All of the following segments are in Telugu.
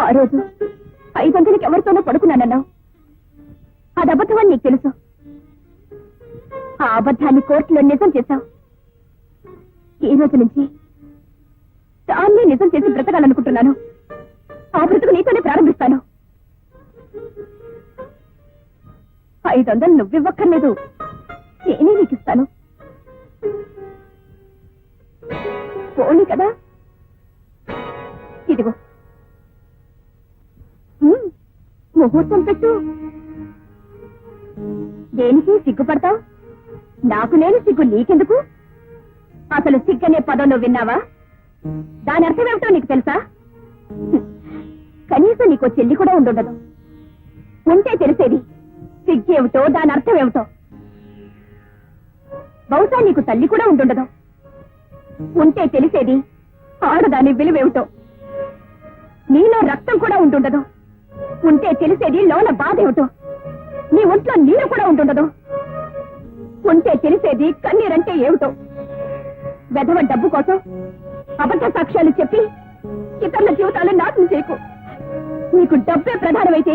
ఆ రోజు ఐదు వందలకి ఎవరితోనో పడుకున్నానన్నావు. అది అబద్ధమని నీకు తెలుసు? ఆ అబద్ధాన్ని కోర్టులో నిజం చేశావు. ఈ రోజు నుంచి దాన్ని నిజం చేసి బ్రతకాలనుకుంటున్నాను. ఆ బ్రతుకు నీతోనే ప్రారంభిస్తాను. ఐదు వందలు నువ్వివ్వక్కర్లేదు. నేనే నీకు ఇస్తాను. పోనీ కదా. ఇదిగో. ముహూర్తం పెట్టు. దేనికి సిగ్గుపడతావు? నాకు నేను సిగ్గు నీకెందుకు? అసలు సిగ్గనే పదం నువ్వు విన్నావా? దాని అర్థం ఏమిటో నీకు తెలుసా? కనీసం నీకు చెల్లి కూడా ఉండుండదు ఉంటే తెలిసేది సిగ్గేమిటో దాని అర్థం ఏమిటో. బహుశా నీకు తల్లి కూడా ఉండుండదు. ఉంటే తెలిసేది ఆడదాని విలువేమిటో. నీలో రక్తం కూడా ఉంటుండదు ఉంటే తెలిసేది లోన బాధ ఏమిటో? నీ ఒంట్లో నీరు కూడా ఉంటుండదు ఉంటే తెలిసేది కన్నీరంటే ఏమిటో? వెధవ డబ్బు కోసం అబద్ధ సాక్ష్యాలు చెప్పి ఇతరుల జీవితాలు నాశనం చేయకు. నీకు డబ్బే ప్రధానమైతే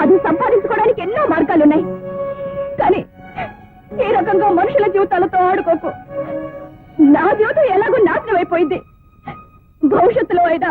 అది సంపాదించుకోవడానికి ఎన్నో మార్గాలున్నాయి. కానీ ఈ రకంగా మనుషుల జీవితాలతో ఆడుకోకు. నా జీవితం ఎలాగో నాశనం అయిపోయింది భవిష్యత్తులో అయినా